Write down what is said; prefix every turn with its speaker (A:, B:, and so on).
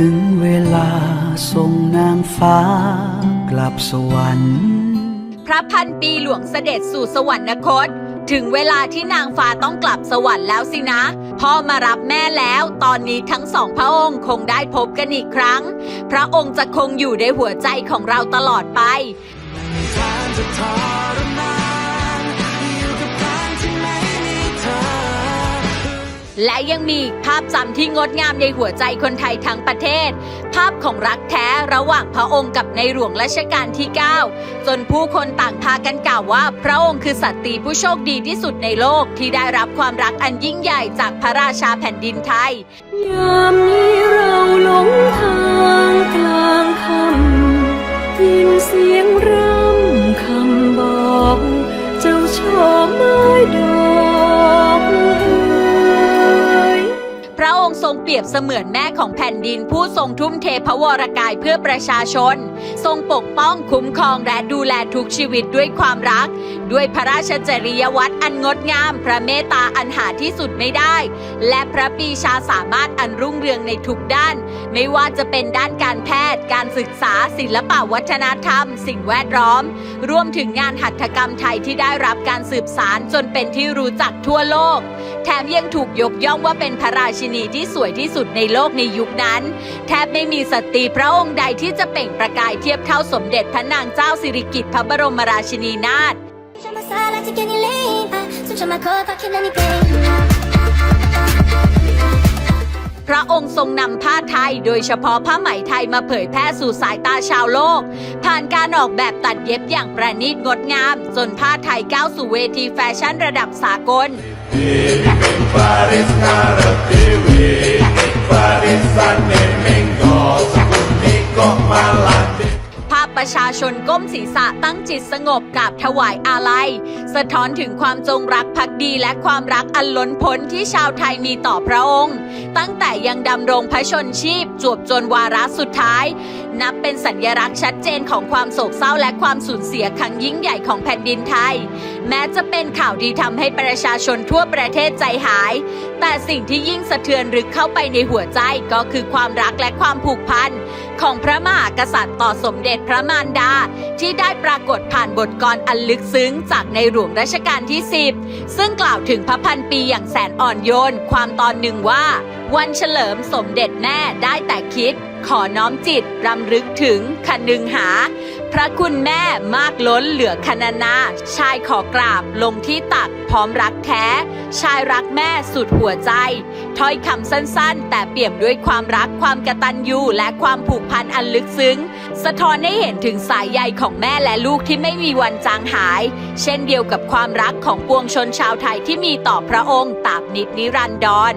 A: ถึงเวลาส่งนางฟ้ากลับสวรรค์
B: พระพันปีหลวงเสด็จสู่สวรรคต ถึงเวลาที่นางฟ้าต้องกลับสวรรค์แล้วสินะ พ่อมารับแม่แล้ว ตอนนี้ทั้งสองพระองค์คงได้พบกันอีกครั้ง พระองค์จะคงอยู่ในหัวใจของเราตลอดไป และยังมีภาพจำที่งดงามในหัวใจคนไทยทั้งประเทศ ภาพของรักแท้ระหว่างพระองค์กับในหลวงรัชกาลที่ 9 จนผู้คนต่างพากันกล่าวว่า พระองค์คือสัตรีผู้โชคดีที่สุดในโลกที่ได้รับความรักอันยิ่งใหญ่จากพระราชาแผ่นดินไทย
C: ค์
B: ทรงเปรียบเสมือนแม่ของแผ่นดินผู้ทรงทุ่มเทพระวรกายเพื่อประชาชน ทรงปกป้องคุ้มครองและดูแลทุกชีวิตด้วยความรัก ด้วยพระราชจริยวัตรอันงดงาม พระเมตตาอันหาที่สุดไม่ได้ และพระปีชาสามารถอันรุ่งเรืองในทุกด้าน ไม่ว่าจะเป็นด้านการแพทย์ การศึกษา ศิลปวัฒนธรรม สิ่งแวดล้อม รวมถึงงานหัตถกรรมไทยที่ได้รับการสืบสารจนเป็นที่รู้จักทั่วโลก แถมยังถูกยกย่องว่าเป็นพระราชินีที่สวยที่สุดในโลกในยุคนั้น แทบไม่มีสตรีพระองค์ใดที่จะเปล่งประกายเทียบเท่าสมเด็จพระนางเจ้าสิริกิติ์พระบรมราชินีนาถพระองค์ทรงนำผ้าไทย โดยเฉพาะผ้าไหมไทยมาเผยแพร่สู่สายตาชาวโลก ผ่านการออกแบบตัดเย็บอย่างประณีตงดงาม จนผ้าไทยก้าวสู่เวทีแฟชั่นระดับสากล ภ ชนก้มศีรษะตั้งจิตสงบกราบถวายอาลัย สะท้อนถึงความจงรักภักดีและความรักอันล้นพ้นที่ชาวไทยมีต่อพระองค์ ตั้งแต่ยังดำรงพระชนชีพ จวบจนวาระสุดท้าย นับเป็นสัญลักษณ์ชัดเจนของความโศกเศร้าและความสูญเสียครั้งยิ่งใหญ่ของแผ่นดินไทย แม้จะเป็นข่าวที่ทำให้ประชาชนทั่วประเทศใจหาย แต่สิ่งที่ยิ่งสะเทือนรึกเข้าไปในหัวใจก็คือความรักและความผูกพันของพระมหากษัตริย์ต่อสมเด็จพระมารดาที่ได้ปรากฏผ่านบทกลอันลึกซึ้งจากในหลวงรัชกาลที่ 10 ซึ่งกล่าวถึงพระพันปีอย่างแสนอ่อนโยน ความตอนหนึ่งว่า วันเฉลิมสมเด็จแม่ได้แต่คิด ขอน้อมจิตรำลึกถึงคนึงหา พระคุณแม่มากล้นเหลือคณนาชายขอกราบลงที่ตักพร้อมรักแท้ ชายรักแม่สุดหัวใจ ถ้อยคำสั้นๆ แต่เปี่ยมด้วยความรักความกตัญญูและความผูกพันอันลึกซึ้ง สะท้อนให้เห็นถึงสายใยของแม่และลูกที่ไม่มีวันจางหาย เช่นเดียวกับความรักของปวงชนชาวไทยที่มีต่อพระองค์ตราบนิดนิรันดร